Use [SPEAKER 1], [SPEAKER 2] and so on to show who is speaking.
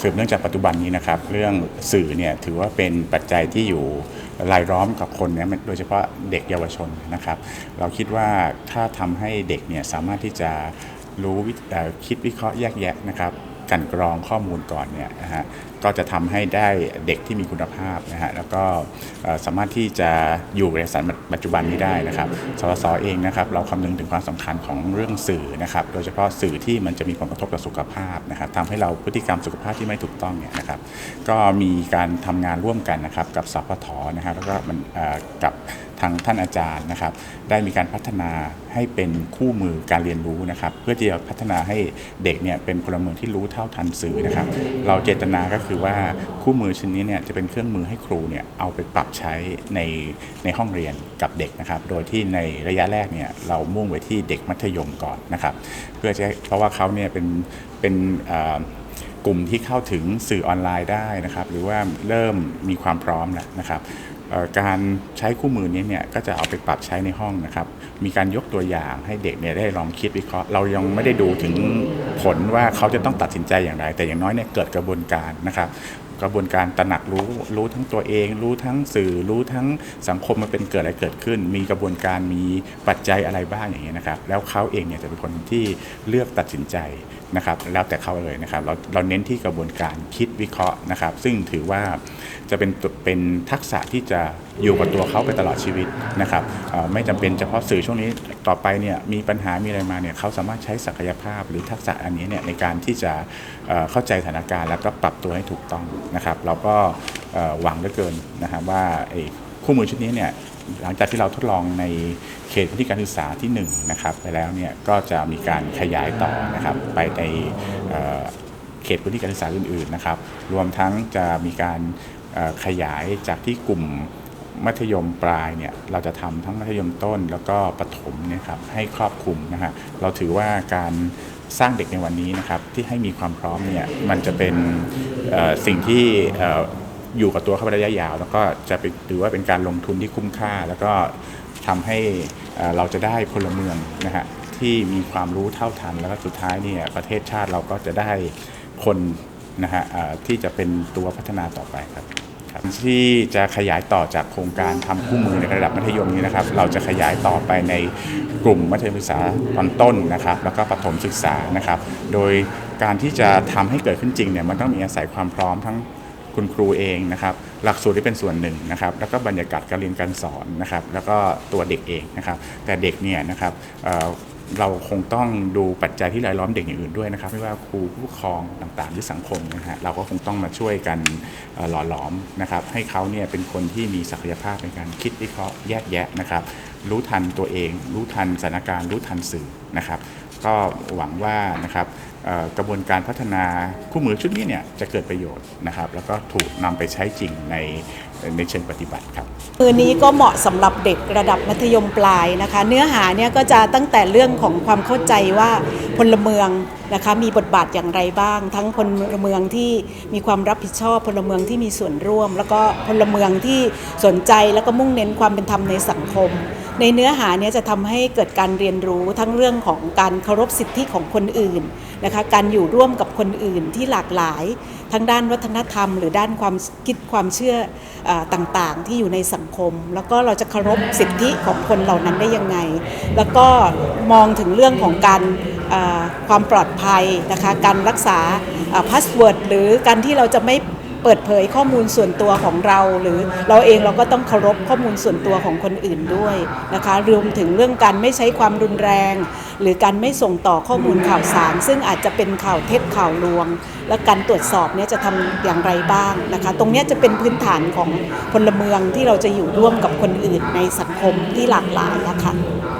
[SPEAKER 1] สืบเนื่องจากปัจจุบันนี้นะครับ เรื่องสื่อเนี่ยถือว่าเป็นปัจจัยที่อยู่รายล้อมกับคนเนี่ยโดยเฉพาะเด็กเยาวชนนะครับ เราคิดว่าถ้าทำให้เด็กเนี่ยสามารถที่จะรู้วิเอ่อคิดวิเคราะห์แยกแยะนะครับ กันกรองข้อมูลก่อนเนี่ยนะฮะก็จะทำให้ได้เด็กที่มีคุณภาพนะฮะแล้วก็สามารถที่จะอยู่ในสานปัจจุบันนี้ได้นะครับสสเองนะครับเราคำนึงถึงความสำคัญของเรื่องสื่อนะครับโดยเฉพาะสื่อที่มันจะมีผลกระทบต่อสุขภาพนะครับทำให้เราพฤติกรรมสุขภาพที่ไม่ถูกต้องเนี่ยนะครับก็มีการทำงานร่วมกันนะครับกับสพทนะครับแล้วก็มันกับ ทางท่านอาจารย์นะครับ ได้มีการพัฒนาให้เป็นคู่มือการเรียนรู้นะครับ เพื่อที่จะพัฒนาให้เด็กเนี่ยเป็นพลเมืองที่รู้เท่าทันสื่อนะครับ เราเจตนาก็คือว่าคู่มือชิ้นนี้เนี่ยจะเป็นเครื่องมือให้ครูเนี่ยเอาไปปรับใช้ในในห้องเรียนกับเด็กนะครับ โดยที่ในระยะแรกเนี่ยเรามุ่งไว้ที่เด็กมัธยมก่อนนะครับ เพื่อจะเพราะว่าเขาเนี่ยเป็นเป็นอ่อกลุ่มที่เข้าถึงสื่อออนไลน์ได้นะครับ หรือว่าเริ่มมีความพร้อมแล้วนะครับ การใช้คู่มือนี้เนี่ยก็จะเอาไปปรับใช้ในห้องนะครับ มีการยกตัวอย่างให้เด็กเนี่ยได้ลองคิดวิเคราะห์ เรายังไม่ได้ดูถึงผลว่าเขาจะต้องตัดสินใจอย่างไร แต่อย่างน้อยเนี่ยเกิดกระบวนการนะครับ กระบวนการตระหนักรู้รู้ทั้งตัวเอง รู้ทั้งสื่อรู้ทั้งสังคมมันเป็นเกิดอะไรเกิดขึ้น มีกระบวนการมีปัจจัยอะไรบ้างอย่างเงี้ยนะครับ แล้วเขาเองเนี่ยจะเป็นคนที่เลือกตัดสินใจนะครับแล้วแต่เขาเลยนะครับเราเราเน้นที่กระบวนการคิดวิเคราะห์นะครับ ซึ่งถือว่าจะเป็นเป็นทักษะที่จะอยู่กับตัวเขาไปตลอดชีวิตนะครับไม่จำเป็นเฉพาะสื่อช่วงนี้ต่อไปเนี่ยมีปัญหามีอะไรมาเนี่ยเขาสามารถใช้ศักยภาพหรือทักษะอันนี้เนี่ยในการที่จะเข้าใจสถานการณ์แล้วก็ปรับตัวให้ถูกต้องนะครับเราก็หวังเหลือเกินนะครับว่าไอ้คู่มือชุดนี้เนี่ยหลังจากที่เราทดลองในเขตพื้นที่การศึกษาที่1นะครับไปแล้วเนี่ยก็จะมีการขยายต่อนะครับไปในเเขตพื้นที่การศึกษาอื่นๆนะครับรวมทั้งจะมีการขยายจากที่กลุ่มมัธยมปลายเนี่ยเราจะทำทั้งมัธยมต้นแล้วก็ประถมเนี่ยครับให้ครอบคลุมนะฮะเราถือว่าการ สร้างเด็กในวันนี้นะครับที่ให้มีความพร้อมเนี่ยมันจะเป็นสิ่งที่ออยู่กับตัวเขาไประยะยาว แล้วก็จะเป็นถือว่าเป็นการลงทุนที่คุ้มค่า แล้วก็ทำให้เราจะได้พลเมืองนะฮะที่มีความรู้เท่าทัน แล้วก็สุดท้ายเนี่ยประเทศชาติเราก็จะได้คนนะฮะที่จะเป็นตัวพัฒนาต่อไปครับ ที่จะขยายต่อจากโครงการทำคู่มือในระดับมัธยมนี้นะครับ เราจะขยายต่อไปในกลุ่มมัธยมศึกษาตอนต้นนะครับ แล้วก็ประถมศึกษานะครับ โดยการที่จะทำให้เกิดขึ้นจริงเนี่ยมันต้องมีอาศัยความพร้อมทั้งคุณครูเองนะครับ หลักสูตรที่เป็นส่วนหนึ่งนะครับ แล้วก็บรรยากาศการเรียนการสอนนะครับ แล้วก็ตัวเด็กเองนะครับ แต่เด็กเนี่ยนะครับ เราคงต้องดูปัจจัยที่รายล้อมเด็กอย่างอื่นด้วยนะครับไม่ว่าครูผู้ปกครองต่างๆ หรือสังคมนะฮะเราก็คงต้องมาช่วยกันหล่อหลอมนะครับให้เขาเนี่ยเป็นคนที่มีศักยภาพในการคิดวิเคราะห์แยกแยะนะครับรู้ทันตัวเอง รู้ทันสถานการณ์ รู้ทันสื่อนะครับก็หวังว่านะครับกระบวนการพัฒนาคู่มือชุดนี้เนี่ยจะเกิดประโยชน์นะครับแล้วก็ถูกนำไปใช้จริงในในเชิงปฏิบัติครับ
[SPEAKER 2] มือนี้ก็เหมาะสำหรับเด็กระดับมัธยมปลายนะคะ เนื้อหาเนี่ยก็จะตั้งแต่เรื่องของความเข้าใจว่าพลเมืองนะคะมีบทบาทอย่างไรบ้าง ทั้งพลเมืองที่มีความรับผิดชอบพลเมืองที่มีส่วนร่วม แล้วก็พลเมืองที่สนใจแล้วก็มุ่งเน้นความเป็นธรรมในสังคม ในเนื้อหาเนี่ยจะทำให้เกิดการเรียนรู้ทั้งเรื่องของการเคารพสิทธิของคนอื่นนะคะการอยู่ร่วมกับคนอื่นที่หลากหลาย ทั้งด้านวัฒนธรรม หรือด้านความคิดความเชื่ออต่างๆ ที่อยู่ในสังคม แล้วก็เราจะเคารพสิทธิของคนเหล่านั้นได้ยังไง แล้วก็มองถึงเรื่องของการความปลอดภัยนะคะการรักษาพาสเวิร์ดหรือการที่เราจะไม่ เปิดเผยข้อมูลส่วนตัวของเรา หรือเราเองเราก็ต้องเคารพข้อมูลส่วนตัวของคนอื่นด้วยนะคะรวมถึงเรื่องการไม่ใช้ความรุนแรง หรือการไม่ส่งต่อข้อมูลข่าวสาร ซึ่งอาจจะเป็นข่าวเท็จข่าวลวง และการตรวจสอบเนี่ยจะทำอย่างไรบ้างนะคะ ตรงนี้จะเป็นพื้นฐานของพลเมืองที่เราจะอยู่ร่วมกับคนอื่นในสังคมที่หลากหลายนะคะ